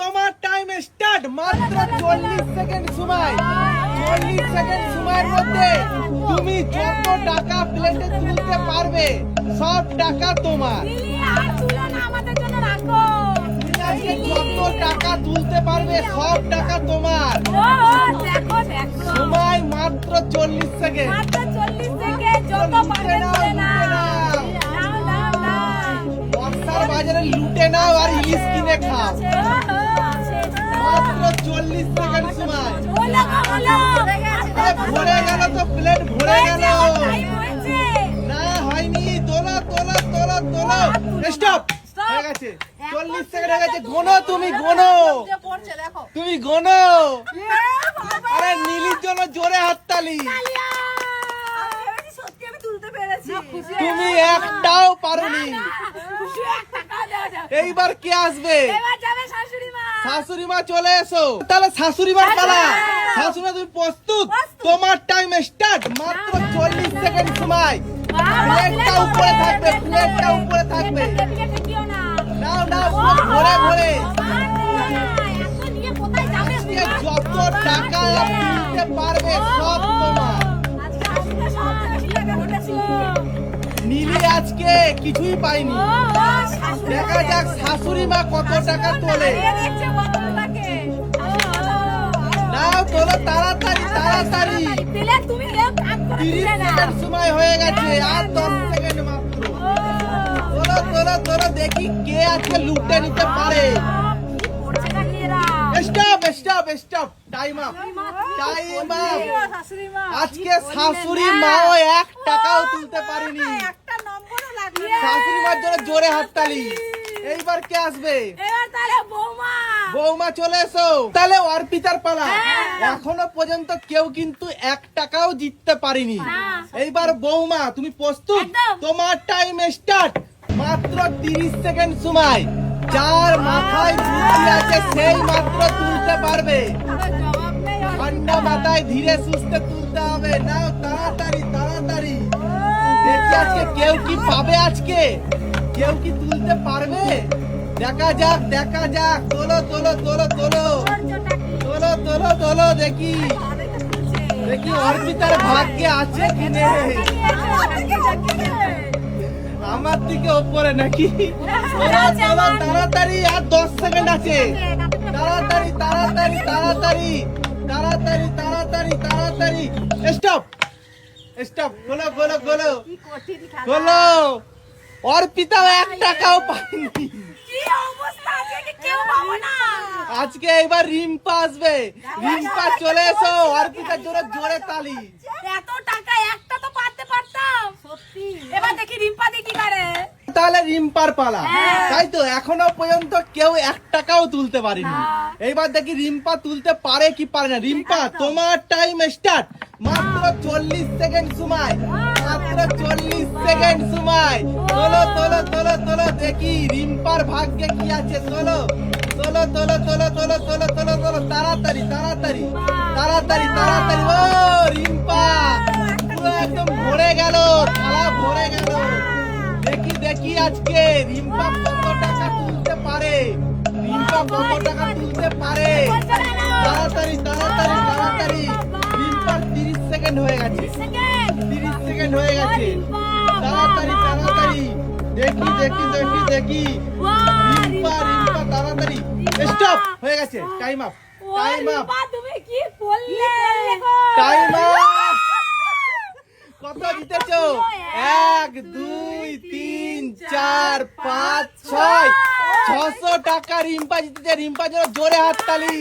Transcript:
তোমার time start মাত্র চল্লিশ সেকেন্ড সময়। চল্লিশ সেকেন্ড সময়ের মধ্যে তুমি যত টাকা প্লেটে তুলতে পারবে সব টাকা তোমার। যত টাকা তুলতে পারবে সব টাকা তোমার। সময় মাত্র চল্লিশ সেকেন্ড মাত্র 40 সেকেন্ড, নাও আর ইলিশ কিনে খাও। মাত্র চল্লিশ সেকেন্ড সময়। ভরে গেল তো প্লেট ভরে গেল। না হয়নি। তোলো তোলো তোলো তোলো। স্টপ হয়ে গেছে। চল্লিশ সেকেন্ড হয়ে গেছে। গোনো তুমি গোনো তুমি গোনো আরে নীলির জন্য জোরে হাততালি। তুমি। একটাও পারোনি। এইবার কে আসবে? শাশুড়িমা চলে এসো। তাহলে শাশুড়ি মার পালা শাশুড়ি তুমি প্রস্তুত? তোমার টাইম স্টার্ট মাত্র চল্লিশ সেকেন্ড সময়। প্লেটটা উপরে থাকবে প্লেটটা উপরে থাকবে। নাও নাও টাকা নিতে পারবে সব তোমার। নীলি আজকে কিছুই পাইনি। দেখা যাক শাশুড়ি মা কত টাকা তোলে। নাও তাড়াতাড়ি তাড়াতাড়ি। তিরিশ সেকেন্ড সময় হয়ে গেছে আর দশ সেকেন্ড মাত্র। তোলো তোলো তোলো দেখি কে আজকে লুটে নিতে পারে? Stop stop stop. Time up time up শাশুড়ি মা, আজকে শাশুড়ি মাও এক টাকাও তুলতে পারেনি। একটা নম্বরও লাগবে শাশুড়ি মার জন্য জোরে হাততালি। এইবার কে আসবে? বৌমা। বৌমা চলে এসো। তাহলে অর্পিতার পালা। হ্যাঁ। এখনও পর্যন্ত কেউ কিন্তু এক টাকাও জিততে পারেনি। এইবার বৌমা তুমি প্রস্তুত? তোমার টাইম স্টার্ট মাত্র তিরিশ সেকেন্ড সময়। যার মাথায় বুদ্ধি আছে সেই মাত্র তুলতে পারবে। ঠান্ডা মাথায় ধীরে সুস্থে তুলতে হবে নাও তাড়াতাড়ি তাড়াতাড়ি দেখি আজকে কেউ কি পাবে আজকে কেউ কি তুলতে পারবে দেখা যাক দেখা যাক তোলো তোলো তোলো তোলো তোলো তোলো তোলো দেখি। দেখি অর্পিতার ভাগ্যে আছে কি নেই আমার দিকে ওপরে নাকি? তাড়াতাড়ি আর দশ সেকেন্ড আছে। তাড়াতাড়ি তাড়াতাড়ি তাড়াতাড়ি তাড়াতাড়ি তাড়াতাড়ি তাড়াতাড়ি। স্টপ। স্টপ। বলো খোলো খোলো। বলো অর্পিতা এক টাকাও পাইনি আজকে এবার রিম্পা আসবে। রিম্পা চলে এসো। অর্পিতা জোরে জোরে তালি। এত টাকা একটা এবার দেখি রিম্পা দি কি করে। তাহলে রিম্পার পালা। হ্যাঁ। তাই তো এখনও পর্যন্ত কেউ এক টাকাও তুলতে পারেনি। এইবার দেখি রিম্পা তুলতে পারে কি পারে না। রিম্পা তোমার টাইম স্টার্ট মাত্র চল্লিশ সেকেন্ড সময়। মাত্র চল্লিশ সেকেন্ড সময়। তোলো তোলো তোলো তোলো দেখি রিম্পার ভাগ্যে কি আছে। তোলো তোলো তোলো তোলো তোলো তোলো তোলো তোলো তাড়াতাড়ি তাড়াতাড়ি তাড়াতাড়ি তাড়াতাড়ি। ও রিম্পা। পুরো একদম ভরে গেল। গেল। দেখি দেখি আজকে রিম্পা কত টাকা তুলতে পারে? রিম্পা কত টাকা তুলতে পারে? তাড়াতাড়ি তাড়াতাড়ি তাড়াতাড়ি। রিম্পার তিরিশ সেকেন্ড হয়ে গেছে। তিরিশ সেকেন্ড হয়ে গেছে। তাড়াতাড়ি তাড়াতাড়ি। দেখি দেখি দেখি দেখি। রিম্পা রিম্পা তাড়াতাড়ি। স্টপ হয়ে গেছে। টাইম আপ টাইম আপ তুমি কি গো? টাইম আপ কত জিতেছ? এক দুই তিন চার পাঁচ ছয়। ছশো টাকা রিম্পা জিতেছে রিম্পা জন্য জোরে হাততালি।